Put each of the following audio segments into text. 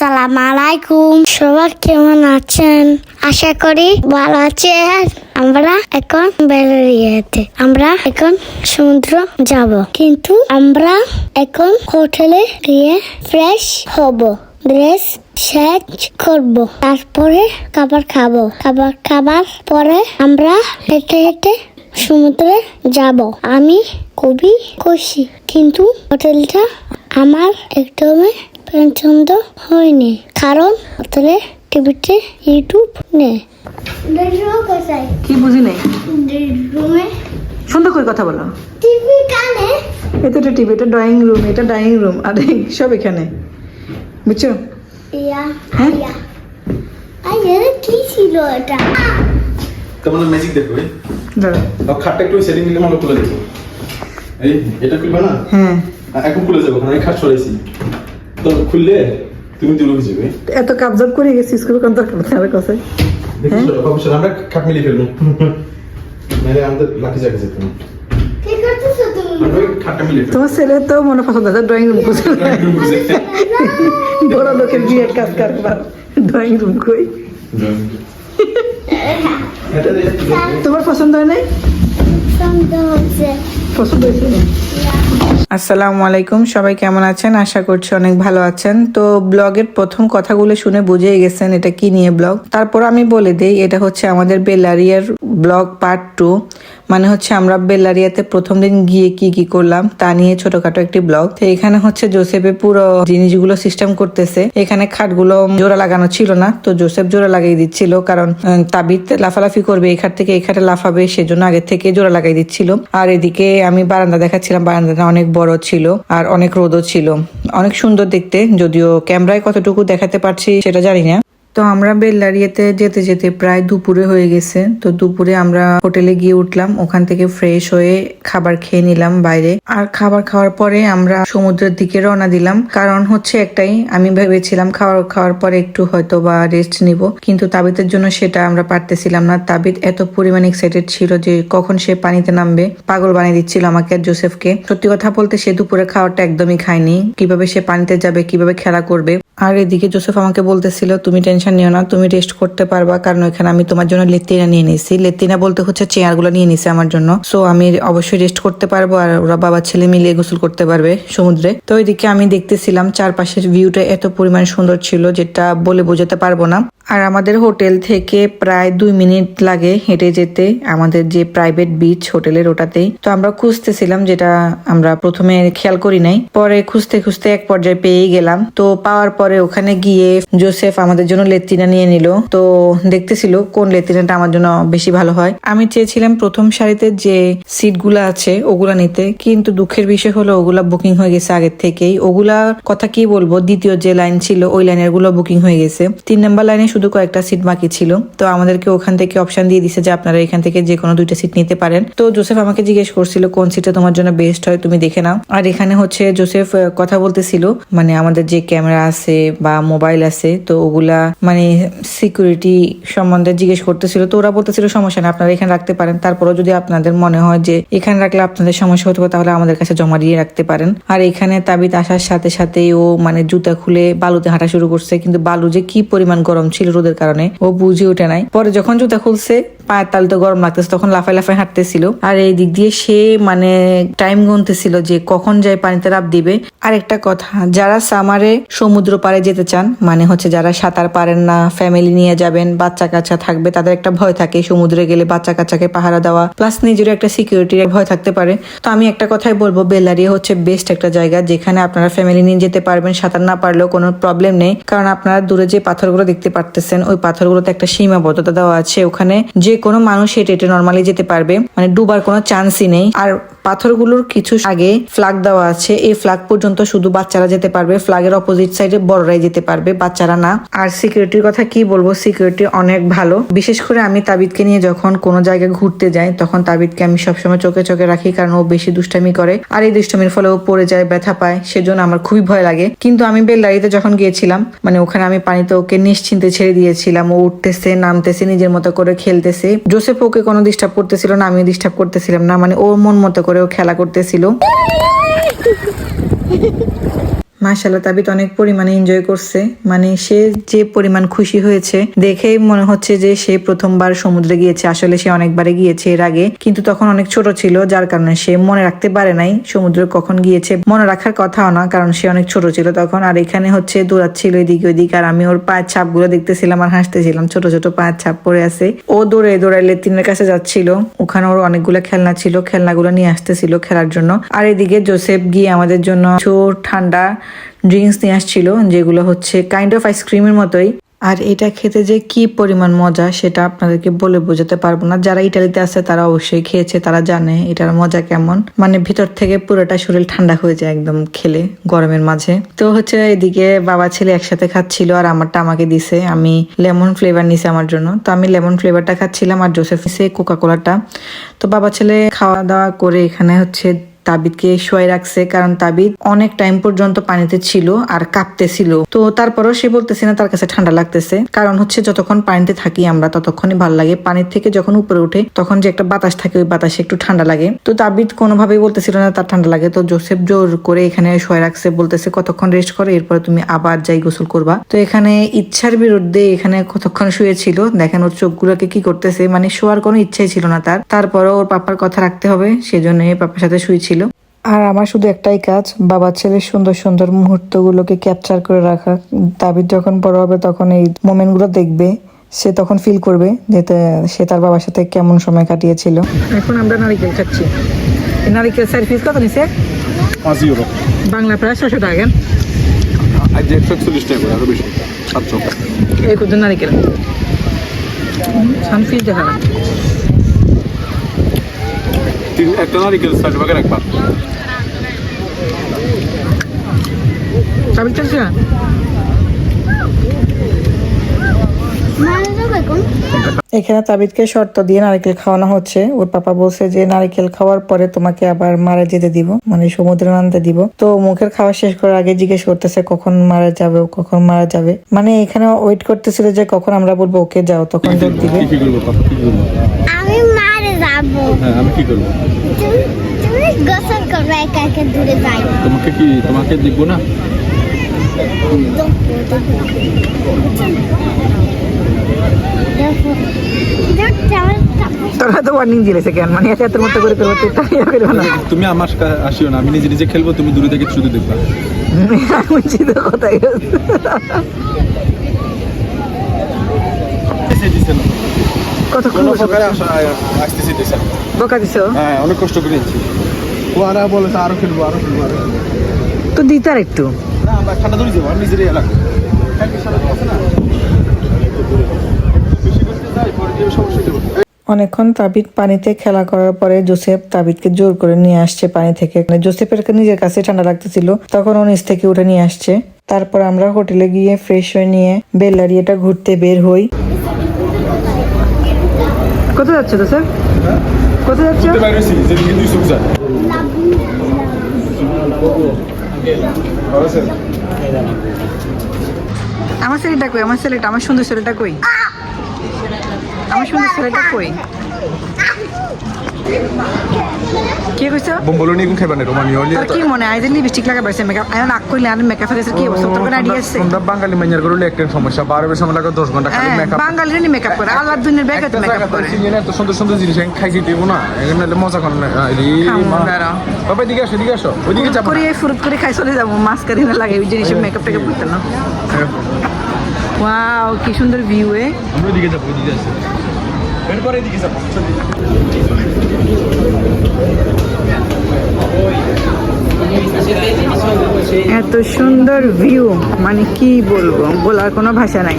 আসসালাম আলাইকুম সবাই কেমন আছেন? আশা করি ভালো আছেন আমরা এখন বেরিয়েতে আমরা এখন সমুদ্র যাব। কিন্তু আমরা এখন হোটেলে গিয়ে ফ্রেশ হব। ড্রেস সেট করব। তারপরে খাবার খাব। খাবার খাবার পরে আমরা হেঁটে হেঁটে সমুদ্রে যাব। আমি খুবই খুশি। কিন্তু হোটেলটা আমার একদমই পছন্দ হয়নি। কারণ হোটেলে টিভিতে ইউটিউব নেই। কি বুঝি নেই সুন্দর করে কথা বলো? টিভি কানে। এটা একটা টিভি এটা ড্রয়িং রুম এটা ডাইনিং রুম আর সব এখানে। বুঝছ? ইয়া হ্যাঁ? কি ছিল এটা? কেমন ম্যাজিক দেখো দাঁড়া। খাটটা একটু সেটিং দিলে ভালো খুলে দেখো এই এটা খুলবে না? হ্যাঁ। এখন খুলে যাব কারণ খাট সরাইছি। তো খুললে তুমি হয়ে যাবে। এত কাবজাব করে গেছি স্কুল কোন দরকার নেই আমার কাছে দেখি অবশ্যই আমরা মিলিয়ে ফেলব। নাহলে আমাদের লাঠি জায়গা তোমার ছেলে তো মনে পছন্দ আছে ড্রয়িং রুম করছে বড় লোকের বিয়ের কাজ কারবার ড্রয়িং রুম কই? তোমার পছন্দ হয় নাই? সন্দেহ হচ্ছে। পছন্দ হয়েছে? আসসালামু আলাইকুম, সবাই কেমন আছেন? আশা করছি অনেক ভালো আছেন। তো ব্লগের প্রথম কথাগুলো শুনে বুঝেই গেছেন এটা কি নিয়ে ব্লগ। তারপর আমি বলে দেই, এটা হচ্ছে আমাদের বেলারিয়ার ব্লগ পার্ট টু মানে হচ্ছে আমরা বেলারিয়াতে প্রথম দিন গিয়ে কি কি করলাম তা নিয়ে ছোটখাটো একটি ব্লগ। তো এখানে হচ্ছে জোসেফে পুরো জিনিসগুলো সিস্টেম করতেছে। এখানে খাটগুলো জোড়া লাগানো ছিল না, তো জোসেফ জোড়া লাগিয়ে দিচ্ছিল কারণ তাবিদ লাফালাফি করবে, এই খাট থেকে এই খাটে লাফাবে, সেজন্য আগে থেকে জোড়া লাগাই দিচ্ছিল। আর এদিকে আমি বারান্দা দেখাচ্ছিলাম, বারান্দাটা অনেক বড় ছিল আর অনেক রোদও ছিল। অনেক সুন্দর দেখতে, যদিও ক্যামেরায় কতটুকু দেখাতে পারছি সেটা জানি না। তো আমরা বেল্লারিয়াতে যেতে যেতে প্রায় দুপুরে হয়ে গেছে। তো দুপুরে আমরা হোটেলে গিয়ে উঠলাম, ওখান থেকে ফ্রেশ হয়ে খাবার খেয়ে নিলাম বাইরে। আর খাবার খাওয়ার পরে আমরা সমুদ্রের দিকে রওনা দিলাম। কারণ হচ্ছে একটাই, আমি ভেবেছিলাম খাওয়ার খাওয়ার পরে একটু হয়তো বা রেস্ট নিব। কিন্তু তাবিতের জন্য সেটা আমরা পারতেছিলাম না। তাবিত এত পরিমাণে এক্সাইটেড ছিল যে কখন সে পানিতে নামবে, পাগল বানিয়ে দিচ্ছিল আমাকে আর জোসেফকে। সত্যি কথা বলতে সে দুপুরে খাওয়ারটা একদমই খায়নি। কীভাবে সে পানিতে যাবে, কীভাবে খেলা করবে। আর এদিকে জোসেফ আমাকে বলতেছিল, তুমি টেনশন নিও না, তুমি রেস্ট করতে পারবা, কারণ এখানে আমি তোমার জন্য লেতিনা নিয়ে নিয়েছি লেতিনা বলতে হচ্ছে চেয়ারগুলো নিয়ে নিছে আমার জন্য। সো আমি অবশ্যই রেস্ট করতে পারব আর ওরা বাবা, ছেলে মিলিয়ে গোসল করতে পারবে সমুদ্রে। তো ওইদিকে আমি দেখতেছিলাম চারপাশের ভিউটা এত পরিমাণ সুন্দর ছিল যেটা বলে বোঝাতে পারব না। আর আমাদের হোটেল থেকে প্রায় দুই মিনিট লাগে হেঁটে যেতে, আমাদের যে প্রাইভেট বিচ হোটেলের ওটাতেই। তো আমরা খুঁজতেছিলাম যেটা আমরা প্রথমে খেয়াল করি নাই, পরে খুঁজতে খুঁজতে এক পর্যায়ে পেয়েই গেলাম। তো পাওয়ার পরে ওখানে গিয়ে জোসেফ আমাদের জন্য লেত্রিনা নিয়ে নিল। তো দেখতেছিল কোন লেত্রিনাটা আমার জন্য বেশি ভালো হয়। আমি চেয়েছিলাম প্রথম সারিতে যে সিটগুলো আছে ওগুলা নিতে, কিন্তু দুঃখের বিষয় হলো ওগুলা বুকিং হয়ে গেছে আগের থেকেই। ওগুলার কথা কি বলব, দ্বিতীয় যে লাইন ছিল ওই লাইনেরগুলো বুকিং হয়ে গেছে। তিন নম্বর লাইনে শুধু কয়েকটা সিট বাকি ছিল। তো আমাদেরকে ওখান থেকে অপশন দিয়ে দিছে যে আপনারা এখান থেকে যে কোনো দুইটা সিট নিতে পারেন। তো জোসেফ আমাকে জিজ্ঞেস করছিল, কোন সিটটা তোমার জন্য বেস্ট হয় তুমি দেখে নাও। আর এখানে হচ্ছে জোসেফ কথা বলতেছিল মানে আমাদের যে ক্যামেরা আছে বা মোবাইল আছে, তো ওগুলা মানে সিকিউরিটি সম্বন্ধে জিজ্ঞেস করতেছিল, তো ওরা বলতেছিল সমস্যা নেই, আপনারা এখানে রাখতে পারেন। তারপরেও যদি আপনাদের মনে হয় যে এখানে রাখলে আপনাদের সমস্যা হতে পারে, তাহলে আমাদের কাছে জমা দিয়ে রাখতে পারেন। আর এখানে তাবিদ আসার সাথে সাথে ও মানে জুতা খুলে বালুতে হাঁটা শুরু করছে, কিন্তু বালু যে কি পরিমাণ গরম ছিল রোদের কারণে ও বুঝে ওঠে নাই। পরে যখন জুতা খুলছে পায়ের তাল তো গরম লাগতেছে, তখন লাফাই লাফাই হাঁটতেছিল। আর এই দিক দিয়ে সে মানে টাইম গুনতেছিল যে কখন যায় পানিতে রাব দিবে। আর একটা কথা, যারা সামারে সমুদ্র পাড়ে যেতে চান মানে হচ্ছে যারা সাঁতার পারেন না ফ্যামিলি নিয়ে যাবেন বাচ্চা কাচ্চা থাকবে, তাদের একটা ভয় থাকে, সমুদ্রে গেলে বাচ্চা কাচ্চাকে পাহারা দেওয়া প্লাস নিজেরও একটা সিকিউরিটির ভয় থাকতে পারে। তো আমি একটা কথাই বলব বেলারিয়া হচ্ছে বেস্ট একটা জায়গা, যেখানে আপনারা ফ্যামিলি নিয়ে যেতে পারবেন, সাঁতার না পারলেও কোনো প্রবলেম নেই। কারণ আপনারা দূরে যে পাথরগুলো দেখতে পারতেছেন, ওই পাথরগুলোতে একটা সীমাবদ্ধতা দেওয়া আছে। ওখানে যে কোনো মানুষ হেঁটে হেঁটে নর্মালি যেতে পারবে। মানে ডুবার কোনো চান্সই নেই। আর পাথরগুলোর কিছু আগে ফ্ল্যাগ দেওয়া আছে। এই ফ্ল্যাগ পর্যন্ত শুধু বাচ্চারা যেতে পারবে। ফ্ল্যাগের অপোজিট সাইডে বড়রাই যেতে পারবে, বাচ্চারা না। আর সিকিউরিটির কথা কি বলব? সিকিউরিটি অনেক ভালো। বিশেষ করে আমি তাবিদকে নিয়ে যখন কোনো জায়গায় ঘুরতে যাই, তখন তাবিদকে আমি সবসময় চোখে চোখে রাখি, কারণ ও বেশি দুষ্টামি করে। আর এই দুষ্টামির ফলে ও পড়ে যায়, ব্যথা পায়, সেজন্য আমার খুবই ভয় লাগে। কিন্তু আমি বেলদারিতে যখন গিয়েছিলাম মানে ওখানে আমি পানিতে ওকে নিশ্চিন্তে ছেড়ে দিয়েছিলাম। ও উঠতেছে, নামতেছে, নিজের মতো করে খেলতেছে। জোসেফ ওকে কোনো ডিস্টার্ব করতেছিল না, আমিও ডিস্টার্ব করতেছিলাম না। মানে ওর মন মতো করে ও খেলা করতেছিল। মাশাল্লাহ তাবিত অনেক পরিমাণে এনজয় করছে। মানে সে যে পরিমাণ খুশি হয়েছে, দেখেই মনে হচ্ছে যে সে প্রথমবার সমুদ্রে গিয়েছে। আসলে সে অনেকবারে গিয়েছে এর আগে, কিন্তু তখন অনেক ছোট ছিল, যার কারণে সে মনে রাখতে পারে নাই সমুদ্রে কখন গিয়েছে। মনে রাখার কথাও না, কারণ সে অনেক ছোট ছিল তখন। আর এখানে হচ্ছে দৌড়াচ্ছিল এদিকে ওইদিকে আর আমি ওর পায়ের ছাপগুলো দেখতেছিলাম আর হাসতেছিলাম। ছোট ছোট পায়ের ছাপ পড়ে আছে। ও দৌড়ে দৌড়ে লেতিনের কাছে যাচ্ছিল। ওখানে ওর অনেকগুলো খেলনা ছিল, খেলনাগুলো নিয়ে আসতেছিল খেলার জন্য। আর এদিকে জোসেফ গিয়ে আমাদের জন্য ঠান্ডা ড্রিঙ্কস নিয়ে আসছিল, যেগুলো হচ্ছে কাইন্ড অফ আইসক্রিমের মতোই। আর এটা খেতে যে কি পরিমাণ মজা, সেটা আপনাদেরকে বলে বোঝাতে পারব না। যারা ইটালিতে আছে, তারা অবশ্যই খেয়েছে, তারা জানে এটার মজা কেমন। মানে ভিতর থেকে পুরোটা শরীর ঠান্ডা হয়ে যায় একদম খেলে, গরমের মাঝে। তো হচ্ছে এদিকে বাবা, ছেলে একসাথে খাচ্ছিল, আর আমারটা আমাকে দিছে। আমি লেমন ফ্লেভার নিছে আমার জন্য। তো আমি লেমন ফ্লেভারটা খাচ্ছিলাম আর জোসেফ নিছে কোকা কোলাটা তো বাবা, ছেলে খাওয়া দাওয়া করে এখানে হচ্ছে তাবিদকে শোয়াই রাখছে, কারণ তাবিদ অনেক টাইম পর্যন্ত পানিতে ছিল আর কাঁপতেছিল। তো তারপরও সে বলতেছে না, তার কাছে ঠান্ডা লাগতেছে। কারণ হচ্ছে, যতক্ষণ পানিতে থাকি আমরা, ততক্ষণই ভালো লাগে। পানির থেকে যখন উপরে উঠে, তখন যে একটা বাতাস থাকে, ওই বাতাসে একটু ঠান্ডা লাগে। তো তাবিদ কোনোভাবেই বলতেছিল না, তার ঠান্ডা লাগে। তো জোসেফ জোর করে এখানে শোয়াই রাখছে, বলতেছে, কতক্ষণ রেস্ট করে, এরপরে তুমি আবার যাই গোসল করবা। তো এখানে ইচ্ছার বিরুদ্ধে এখানে কতক্ষণ শুয়েছিল, দেখেন ওর চোখগুলোকে কি করতেছে। মানে শোয়ার কোনো ইচ্ছাই ছিল না তার। তারপরও ওর পাপার কথা রাখতে হবে সেজন্য পাপার সাথে শুয়েছিল। আর আমার শুধু একটাই কাজ বাবার ছেলের সুন্দর সুন্দর মুহূর্তগুলোকে ক্যাপচার করে রাখা। তাবির যখন বড় হবে তখন এই মোমেন্টগুলো দেখবে সে তখন ফিল করবে যে সে তার বাবার সাথে কেমন সময় কাটিয়েছিল। এখন আমরা নারিকেল খাচ্ছি। নারিকেল স্যার ফিস কত নিছে? পাঁচ ইউরো বাংলা প্রায় ছশো টাকা আজ একশো একচল্লিশ টাকা আরও বেশি। সাতশো এই কত নারিকেল? সান ফিস দেখা একটা নারিকেল ষাট টাকা রাখবা না? মানে এখানে তাবিদকে শর্ত দিয়ে নারকেল খাওয়ানো হচ্ছে। ওর পাপা বলছে যে নারকেল খাওয়ার পরে তোমাকে আবার মারা যেতে দিব মানে সমুদ্রে নামতে দিব। তো মুখের খাওয়া শেষ করার আগে জিজ্ঞেস করতেছে কখন মারা যাবে ও কখন মারা যাবে? মানে এখানে ওয়েট করতেছিল যে কখন আমরা বলব ওকে যাও তখন যোগ দিবে। কি করব? পাপা কি করব আমি মারে যাব। হ্যাঁ আমি কি করব? তুমি গোসল করবে একা একা দূরে যাই। তোমাকে কি তোমাকে দেখব না? তোরা তো ওয়ার্নিং দিয়েছে কেন? মানে এত মতো করে করব তাই করব না। তুমি আমার আসিও না আমি নিজে নিজে খেলব তুমি দূরে থেকে শুধু দেখবা। বুঝছি তো গেছে। কতক্ষণ বোকা দিছো? হ্যাঁ অনেক কষ্ট করে ও আর বলে আরও খেলব আরও খেলব আরও খেলব। তো দিতে আর একটু অনেকক্ষণ তাবিদ পানিতে খেলা করার পরে জোসেফ তাবিদকে জোর করে নিয়ে আসছে পানি থেকে। মানে জোসেফের নিজের কাছে ঠান্ডা লাগতেছিল তখন ও নিচ থেকে উঠে নিয়ে আসছে। তারপর আমরা হোটেলে গিয়ে ফ্রেশ হয়ে নিয়ে বেল্লারিয়াটা ঘুরতে বের হই। কোথায় যাচ্ছে জোসেফ? কোথায় যাচ্ছে? আমার ছেলেটা কই? আমার ছেলেটা আমার সুন্দর ছেলেটা কই? আমার সুন্দর ছেলেটা কই? কি কইছো বোম্বলো নিয়ে খাইবা না রোমানি হলি তোর কি মনে? যে লিপস্টিক লাগা পারছে মেকআপ। আয়ন নাক কইলে আর মেকআপ ফেলেছে কি অবস্থা তোর কোনো আইডিয়া আছে। তোমরা বাঙালি মাইয়ার করলে একটা সমস্যা বারো বের সময় লাগে দশ ঘণ্টা খালি মেকআপ বাঙালিরা নি মেকআপ করে আল্লাহ দুনিয়ার ব্যাগে মেকআপ করে এত সুন্দর সুন্দর জিনিস আমি খাই দিব না। এখানে নাহলে মজা করে না আরে মা। বাবা এদিকে আসো এদিকে আসো ওইদিকে যাব করে ফুরুত করে খাই চলে যাব। মাস্ক না লাগে ওই জিনিস মেকআপ টেকআপ করতে না। ওয়াও কি সুন্দর ভিউ এ। আমরা ওইদিকে যাব ওইদিকে আসো। এদিকে যাব। এত সুন্দর ভিউ মানে কি বলব? বলার কোনো ভাষা নাই।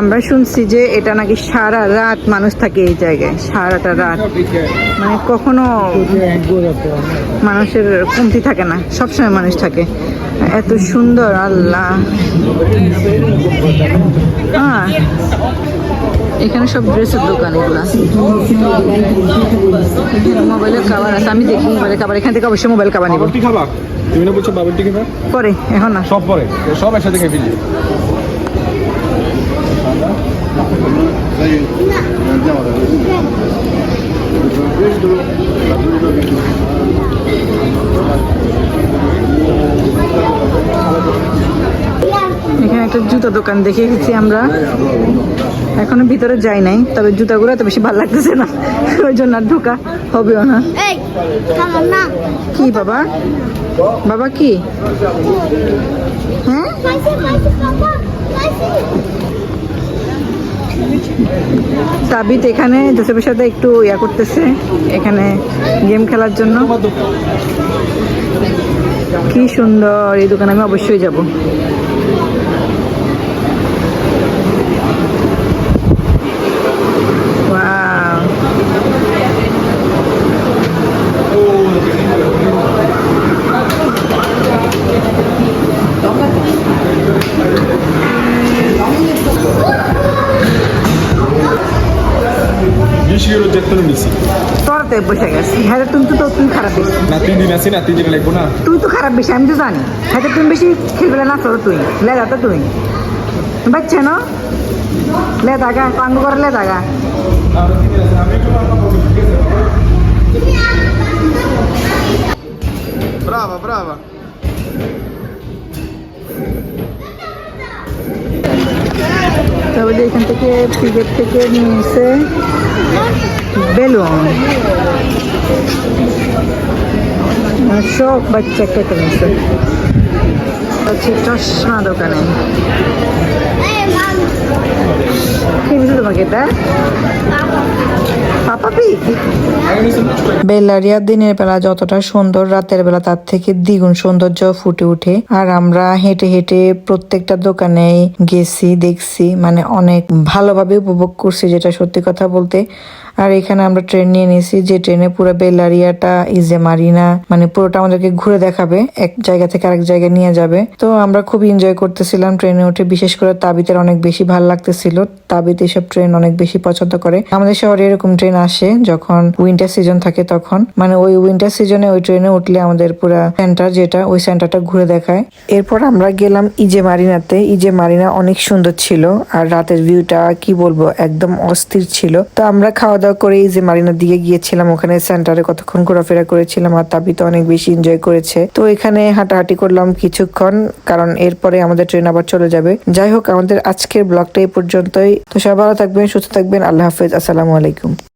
আমরা শুনছি যে এটা নাকি সারা রাত মানুষ থাকে এই জায়গায়, সারাটা রাত। মানে কখনো মানুষের কমতি থাকে না, সবসময় মানুষ থাকে। এত সুন্দর আল্লাহ। হ্যাঁ এখানে সব ড্রেসের দোকান এগুলা মোবাইলের কাবার আছে আমি দেখি মোবাইলের কাবার এখান থেকে অবশ্যই মোবাইল কাবার নিব। তুমি না বলছো বাবুর টি পরে এখন না। সব পরে। সব একসাথে খেয়ে ফেলি। এখানে একটা জুতা দোকান দেখে গেছি আমরা। এখনও ভিতরে যাই নাই তবে জুতাগুলো এত বেশি ভালো লাগতেছে না। ওই জন্য আর ঢোকা হবেও না। না কি বাবা? বাবা কি? হ্যাঁ? সাবিত এখানে, জোসেফের সাথে একটু ইয়া করতেছে, এখানে গেম খেলার জন্য। কি সুন্দর, এই দোকানে আমি অবশ্যই যাব। আছি না দিন লাগবো না? তুই তো খারাপ বেশি আমি তো জানি। হ্যাঁ তুমি বেশি খেলবে না তোর তুই লে তো তুই বাচ্চা না? লে দাগা পাঙ্গু করে লে দাগা ব্রাভা ব্রাভা তবে যে এখান থেকে পিকেট থেকে নিয়েছে বেলুন। আর সব বাচ্চা কেটে নিয়েছে হচ্ছে চশমা দোকানে। বেলারিয়া দিনের বেলা যতটা সুন্দর, রাতের বেলা তার থেকে দ্বিগুণ সৌন্দর্য ফুটে ওঠে। আর আমরা হেঁটে হেঁটে প্রত্যেকটা দোকানে গেছি, দেখছি মানে অনেক ভালোভাবে উপভোগ করছি, যেটা সত্যি কথা বলতে। আর এখানে আমরা ট্রেন নিয়ে নিয়েছি, যে ট্রেনে পুরো বেলারিয়াটা, ইজে মারিনা মানে পুরোটা আমাদেরকে ঘুরে দেখাবে। এক জায়গা থেকে আরেক জায়গায় নিয়ে যাবে। তো আমরা খুব এনজয় করতেছিলাম ট্রেনে উঠে। বিশেষ করে তাবিতের অনেক বেশি ভালো লাগতেছিল। তাবিত এসব ট্রেন অনেক বেশি পছন্দ করে। আমাদের শহরে এরকম ট্রেন আসে যখন উইন্টার সিজন থাকে তখন। মানে ওই উইন্টার সিজনে ওই ট্রেনে উঠলে আমাদের পুরা সেন্টার যেটা, ওই সেন্টারটা ঘুরে দেখায়। এরপর আমরা গেলাম ইজে মারিনাতে ইজে মারিনা অনেক সুন্দর ছিল আর রাতের ভিউটা কি বলব, একদম অস্থির ছিল। তো আমরা খাওয়া দাওয়া করে ইজে মারিনার দিকে গিয়েছিলাম। ওখানে সেন্টারে কতক্ষণ ঘোরাফেরা করেছিলাম আর তাবি তো অনেক বেশি এনজয় করেছে। তো এখানে হাঁটাহাঁটি করলাম কিছুক্ষণ। কারণ এরপরে আমাদের ট্রেন আবার চলে যাবে। যাই হোক, আমাদের আজকের ব্লগটা এই পর্যন্তই। তো সবাই ভালো থাকবেন, সুস্থ থাকবেন। আল্লাহ হাফেজ। আসসালামু আলাইকুম।